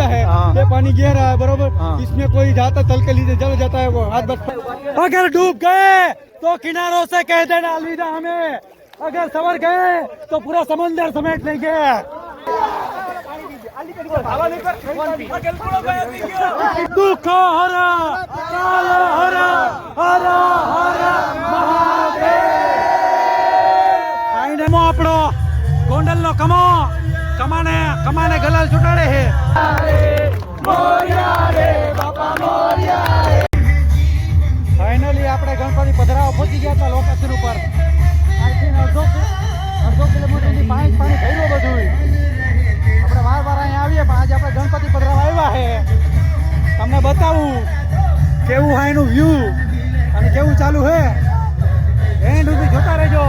गया है हाँ। ये पानी गिर रहा है बरोबर हाँ। इसमें कोई जाता तल के लीजिए जल जाता है वो हाथ बस अगर डूब गए तो किनारों से कह देना अलविदा हमें अगर सवर गए तो पूरा समंदर समेट लेंगे दुख हर काल हर हर हर મહાદેવ નમો આપણો ગોંડલ નો કમો કમાને કમાને ગલાલ છૂટાડે હે ફાઇનલી આપણે ગણપતિ પધરાવા પહોંચી ગયા હતા લોકેશન ઉપર. આજથી અડધો અડધો કિલોમીટરથી પાણી પાણી ભર્યું બધું. આપણે વાર વાર અહીંયા આવીએ, પણ આજે આપણે ગણપતિ પધરાવા આવ્યા હે તમને બતાવું કેવું છે એનું વ્યૂ અને કેવું ચાલુ છે. એન્ડ સુધી જોતા રહેજો.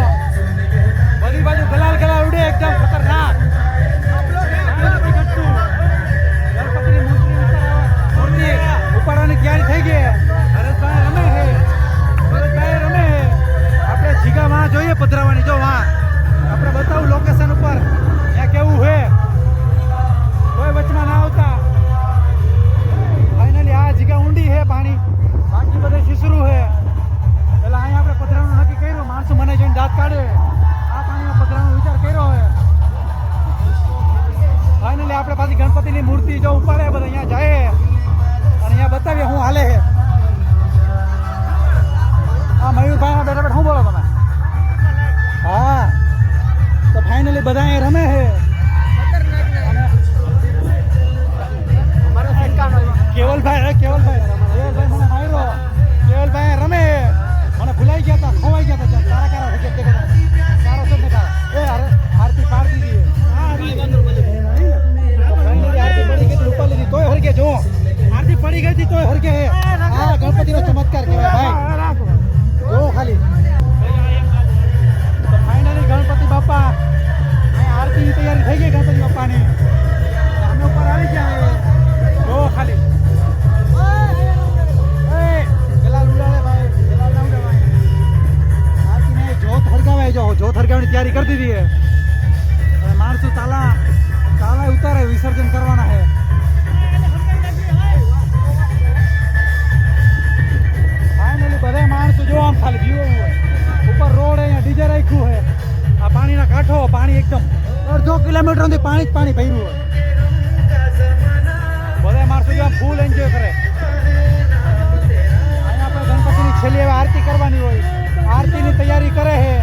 પાણી એકદમ અડધો કિલોમીટર સુધી પાણી જ પાણી ભર્યું હોય. બધા માણસો જેવા ફૂલ એન્જોય કરે. આપણે ગણપતિની છેલ્લી હવે આરતી કરવાની હોય. આરતીની તૈયારી કરે છે.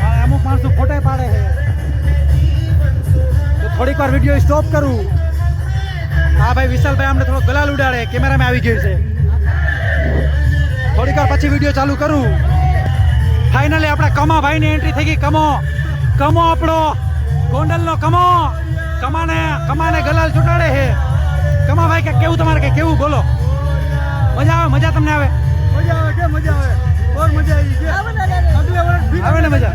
અને અમુક માણસો ફોટા પાડે છે. થોડીક વાર વીડિયો સ્ટોપ કરું. હા ભાઈ, વિશાલભાઈ અમને થોડો ગલાલ ઉડાડે. કેમેરામાં આવી ગયું છે. થોડીક વાર પછી વીડિયો ચાલુ કરું. ફાઇનલી આપણા કમા ભાઈની એન્ટ્રી થઈ ગઈ. કમો. કમો આપણો. ગોંડલનો કમો. કમાને કમાને ગલાલ છૂટાડે હે કમા ભાઈ કે કેવું તમારે કે કેવું? બોલો. મજા આવે મજા તમને આવે? મજા આવે કે મજા આવે? ઓર મજા આવી કે આવે ને મજા?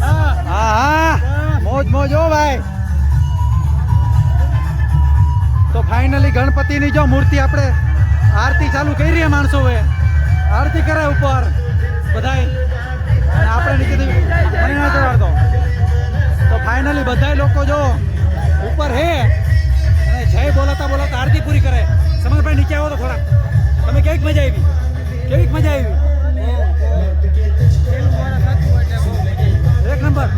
હા. હા મોજ મોજ હો ભાઈ. તો ફાઇનલી ગણપતિની જો મૂર્તિ આપણે આરતી ચાલુ કરી રહ્યા માણસો હવે. આરતી કરે ઉપર. બધાય અને આપણે નીચેથી મને ના ચડાડતો તો ફાઇનલી બધાય લોકો જો ઉપર હે અને જય બોલાતા બોલાતા આરતી પૂરી કરે. સમરભાઈ નીચે આવો તો થોડા તમે કેવીક મજા આવી? કેવીક મજા આવી? એક નંબર.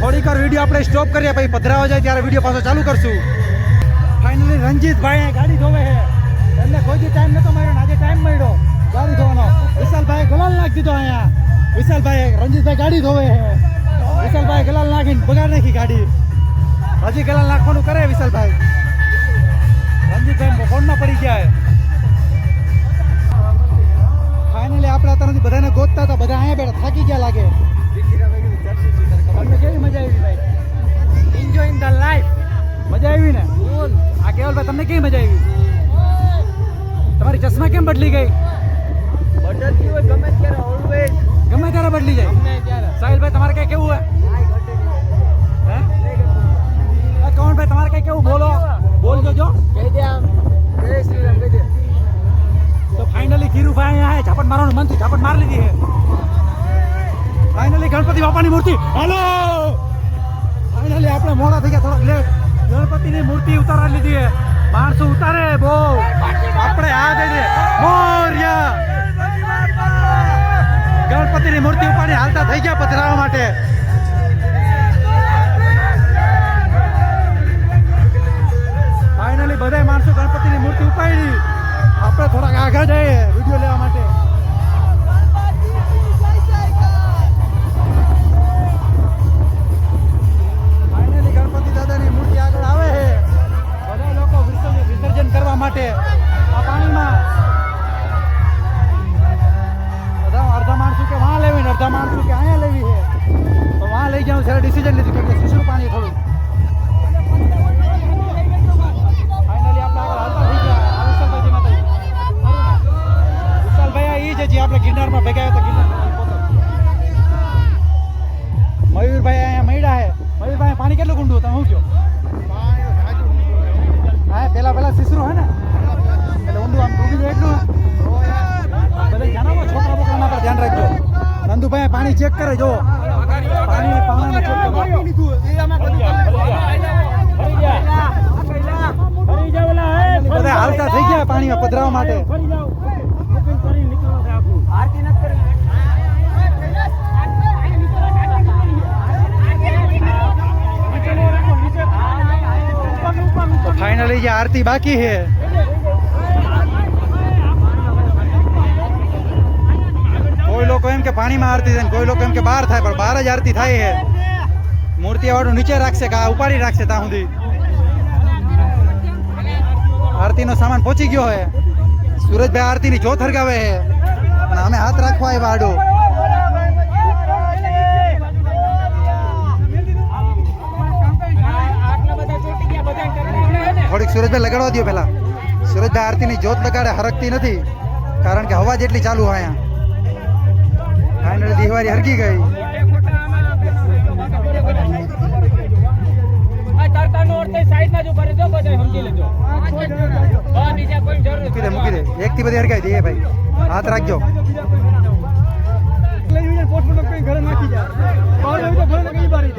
થોડીક વાર વીડિયો આપણે સ્ટોપ કરીએ, પછી પધરાવા જાય ત્યારે વીડિયો પાછો ચાલુ કરશું. ફાઇનલી રંજીતભાઈ ગાડી ધોવે છે. એમને કોઈ ટાઈમ નતો મળ્યો આજે ટાઈમ મળ્યો. ગાડી ધોવાનો. વિશાલભાઈ ગલાલ નાખી દીધો અહીંયા. વિશાલભાઈ રંજીતભાઈ ગાડી ધોવે વિશાલભાઈ ગલાલ નાખીને બગાડ નાખી ગાડી. હજી ગલાલ નાખવાનું કરે વિશાલભાઈ. રંજીતભાઈ ફોનમાં પડી ગયા ફાઇનલી આપણે અત્યાર બધાને ગોતતા હતા બધા અહીંયા બેઠા થાકી ગયા લાગે. તમને કેવી મજા આવી ભાઈ? એન્જોય ઇન ધ લાઈફ મજા આવી ને? આ કેવલભાઈ તમને કેવી મજા આવી? તમારી ચશ્મા કેમ બદલી ગઈ? બદલી જાય. સાહિલભાઈ, તમારે કઈ કેવું હે? આ તમારે કઈ કેવું? બોલો. બોલ જો કહી દે આમ જય શ્રી રામ કહી દે તો ફાઇનલી ધીરુભાઈ અહીંયા ઝાપટ મારવાનું મન થયું. ઝાપટ માર લીધી હે ફાઇનલી ગણપતિ બાપાની મૂર્તિ. હાલો ફાઇનલી આપણે મોડા થઈ ગયા. થોડાક લેટ ગણપતિની મૂર્તિ ઉતારવા લીધી માણસો ઉતારે. બહુ આપણે આ દઈ દે મોર્યા. ગણપતિની મૂર્તિ ઉપાડી હાલતા થઈ ગયા પથરાવા માટે. ફાઇનલી બધા માણસો ગણપતિની મૂર્તિ ઉપાડી. આપણે થોડાક આગળ જઈએ, વીડિયો લેવા માટે. આપણે ગિરનારમાં ભેગા હતા ગિરનાર મયુરભાઈ અહીંયા મૈડા છે. મયુરભાઈ પાણી કેટલું ગુંડું તમે શું કહો? હા, પેલા પેલા સિસરું હે ને? એટલે ઊંડું આમ ડૂબી જાય એટલું. બધા જણાવો છોકરા બોકરાના પર ધ્યાન રાખજો. નંદુભાઈ પાણી ચેક કરે જો પાણી પાણી ચેક કરો ફાઇનલી જે આરતી બાકી છે કોઈ લોકો એમ કે પાણીમાં આરતી થાય ને કોઈ લોકો એમ કે બહાર થાય પણ બહાર જ આરતી થાય છે મૂર્તિ વાળું નીચે રાખશે કે આ ઉપાડી રાખશે ત્યાં સુધી આરતીનો સામાન પહોંચી ગયો છે સુરજભાઈ આરતીની જોત હરગાવે છે અને અમે હાથ રાખવા આવ્યા આડો થોડીક સુરજભાઈ લગાડવા દો પહેલાં. સુરજભાઈ આરતીની જોત લગાડે હરકતી નથી કારણ કે હવા જેટલી ચાલુ હોય અહીંયા. ફાઇનલ દિવાળી હરકી ગઈ. મૂકી દે મૂકી દે. એક થી બધી હરકાઈ દે ભાઈ. હાથ રાખજો. ઘરે નાખી જાય. બહાર તો ઘરે કઈ બારી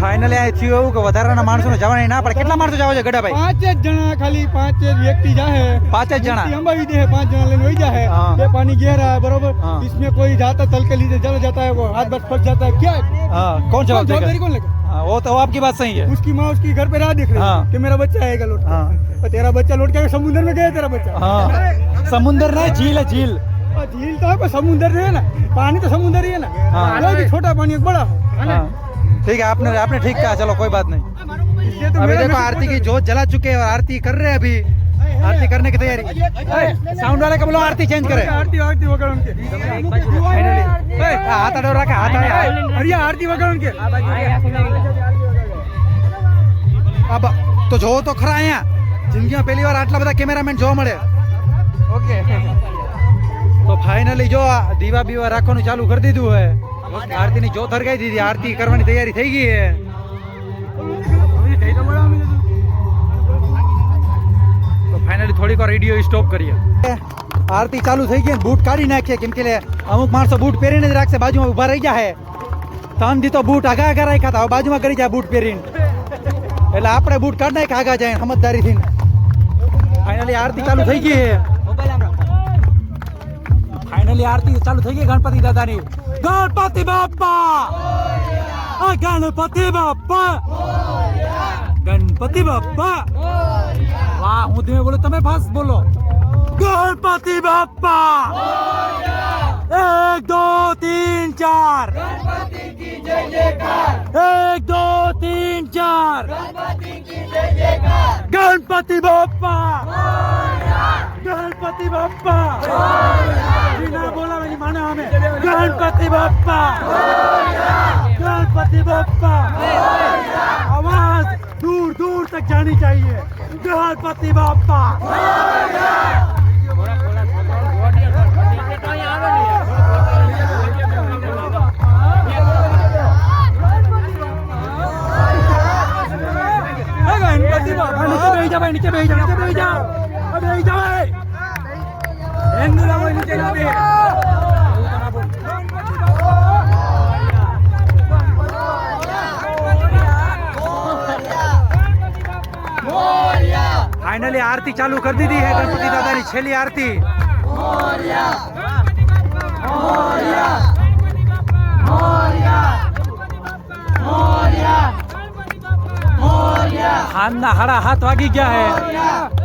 ફાઇનલી આ થયું એવું કે વધારાના માણસોને જવાની ના પડે કેટલા માણસો જાવ છે ગડાભાઈ પાંચ જ જણા ખાલી પાંચ જ વ્યક્તિ જાહે પાંચ જ જણા व्यक्ति अंबाई दे है पांच जना लेने वही जाए हाँ। ये पानी गहरा है बरोबर हाँ। इसमें कोई जाता तल के लीजिए चला जाता है वो हाथ बस फंस जाता है क्या है? हाँ कौन जवाब जवाबदारी देगा कौन लेगा हाँ, वो तो आपकी बात सही है उसकी माँ उसकी घर पे राह देख रही है हाँ। कि मेरा बच्चा आएगा लौट के। हाँ और तेरा बच्चा लौट के आएगा, समुद्र में गया तेरा बच्चा हाँ समुंदर ना झील है झील और झील तो है पर समुद्र नहीं है ना पानी तो समुद्र ही है ना हाँ। कोई भी छोटा पानी एक बड़ा हो हाँ ठीक है आपने आपने ठीक कहा चलो कोई बात नहीं इसलिए तो अभी मेरा देखो मैसेज आरती की जोत जला चुके हैं और आरती कर रहे हैं अभी आरती करने की तैयारी साउंड वाले का बोलो आरती चेंज करे आरती आरती वगैरह उनके ए, हाथ अडो रखा हाथ अडो अरे ये आरती वगैरह उनके अब તો જોવો તો ખરા અહીંયા જિંદગીમાં પહેલી વાર આટલા બધા કેમેરામેન જોવા મળે ઓકે તો ફાઇનલી જો આ દીવા બીવા રાખવાનું ચાલુ કરી દીધું હે આરતીની જોત હરગાઈ દીધી. આરતી કરવાની તૈયારી થઈ ગઈ હે ફાઇનલી થોડીક વાર વીડિયો સ્ટોપ કરીએ. આરતી ચાલુ થઈ ગઈ બૂટ કાઢી નાખીએ. કેમ કે અમુક માણસો બૂટ પહેરીને જ રાખશે. બાજુમાં ઊભા રહી ગયા હે. દી તો બૂટ આગા આગા રાખ્યા હતા. બાજુમાં કરી જાય બૂટ પહેરીને. એટલે આપણે બૂટ કાઢી નાખ આગા જાય, સમજદારીથી. ફાઇનલી આરતી ચાલુ થઈ ગઈ છે. ફાઇનલી આરતી ચાલુ થઈ ગઈ ગણપતિ દાદાની ગણપતિ બાપા આ ગણપતિ બાપા ગણપતિ બાપા વાહ હું ધીમે બોલો તમે ફાસ્ટ બોલો ગણપતિ બાપા એક દો તીન ચાર એક દો તીન ચાર ગણપતિ गणपति बाप्पा बिना बोला मैंने माना हमें गणपति बाप्पा गणपति बाप्पा आवाज़ दूर दूर तक जानी चाहिए। गणपति बाप्पा गणपति बाप्पा नीचे बैठ जा नीचे बैठ जा, नीचे बैठ जा। अरे जा फाइनली आरती चालू कर दी थी है गणपति दादा ने छेली आरती। हाथ ना, हरा हाथ वागी क्या है।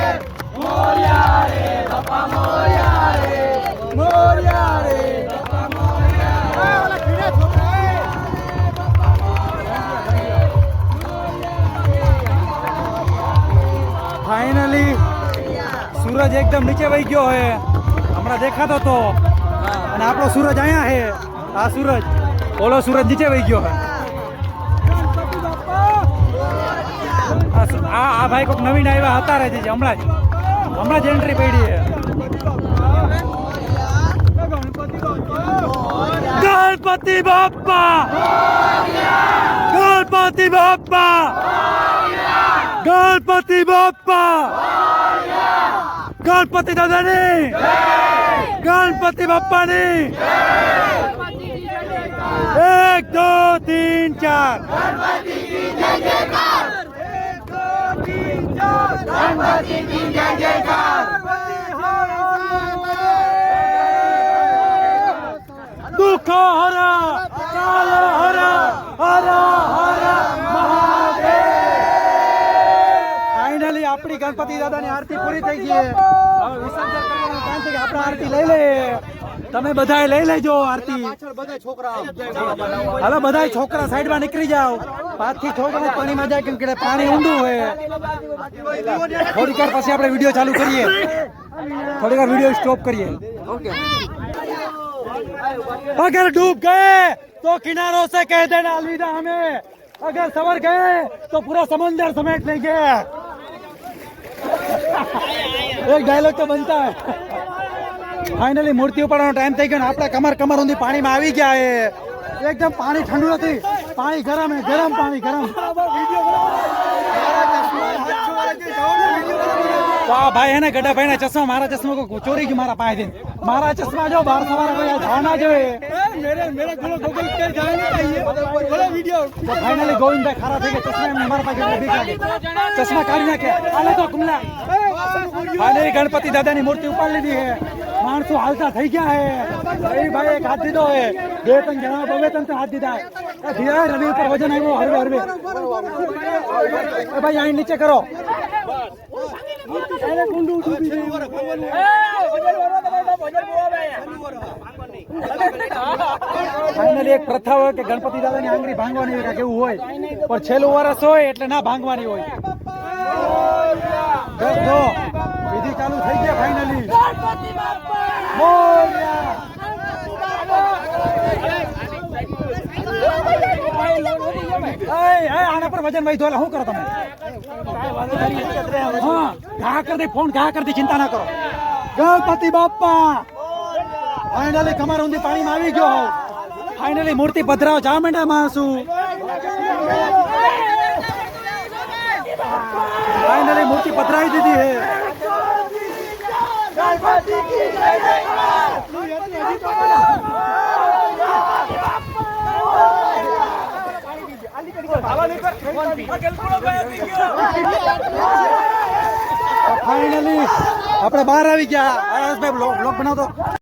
સૂરજ એકદમ નીચે વહી ગયો છે હમણાં દેખાતો તો. અને આપણો સૂરજ અહીંયા છે આ સૂરજ. ઓલો સૂરજ નીચે વહી ગયો છે આ આ ભાઈ કોઈક નવીન આવ્યા હતા રહે છે હમણાં જ. હમણાં જ એન્ટ્રી પડી છે ગણપતિ બાપ્પા! ગણપતિ બાપ્પા! ગણપતિ બાપ્પા ગણપતિ દાદાની ગણપતિ બાપ્પાની એક દો તીન ચાર દુઃખ હરા કાલ હરા હરા હરા આપણી ગણપતિ દાદાની આરતી પૂરી થઈ ગઈ હવે આરતી લઈ લઈએ. તમે બધાએ લઈ લેજો આરતી. હવે બધા છોકરા સાઈડમાં નીકળી જાઓ. પાંચથી છોકરા પાણીમાં જાય કેમ કે પાણી ઊંધું હોય. થોડીક વાર પછી આપણે વીડિયો ચાલુ કરીએ. થોડીક વાર વીડિયો સ્ટોપ કરીએ. અગર ડૂબ ગયે તો કિનારો સે કહે દેના અલવિદા હમે. અગર સવર ગયે તો પૂરા સમંદર સમેટ ગયા. એક ડાયલોગ તો બનતા ફાઇનલી મૂર્તિ ઉપાડવાનો ટાઈમ થઈ ગયો આપણા કમર કમર ઊંધી પાણીમાં આવી ગયા એ. એકદમ પાણી ઠંડુ નથી. પાણી ગરમ ગરમ પાણી, ગરમ. વાહ ભાઈ એને ગડા ભાઈ ના ચશ્મા, મારા ચશ્મા ચોરી ગયું મારા પાસે મારા ચશ્મા જો બાર સવારે જવાના જોઈએ. मेरे मेरे खोलो गूगल पे जाने चाहिए खोलो वीडियो તો ફાઇનલી ગોવિંદભાઈ ખારા થઈ ગયા ચશ્મા એમને મારા પાસે બીક લાગી ચશ્મા કાઢી નાખ્યા આલે તો કુમલા ફાઇનલી ગણપતિ દાદાની મૂર્તિ ઉપાડી લીધી છે માણસો હાલતા થઈ ગયા હે એ ભાઈ એક હાથ દીધો હે બે ત્રણ જણા બબે ત્રણ ત્રણ હાથ દીધા હે. એ ધીરે રવિ ઉપર વજન આવ્યો હરવે હરવે એ ભાઈ અહીં નીચે કરો ફાઇનલી એક પ્રથા હોય કે ગણપતિ દાદાની આંગળી ભાંગવાની હોય કેવું હોય, પણ છેલ્લું વરસ હોય એટલે ના ભાંગવાની હોય. વિધિ ચાલુ થઈ ગયા ફાઇનલી. આના પર વજન વહી એટલે શું કરો તમે? હા, ઘા કરી ફોન ઘા કરી ચિંતા ના કરો. ગણપતિ બાપ્પા ફાઇનલી કમર ઊંધી પાણીમાં આવી ગયો ફાઇનલી મૂર્તિ પધરાવ જા માંડ્યા માણસું. ફાઇનલી મૂર્તિ પધરાવી દીધી હે. ફાઇનલી આપણે બહાર આવી ગયા. આરસભાઈ બ્લોગ બનાવતો.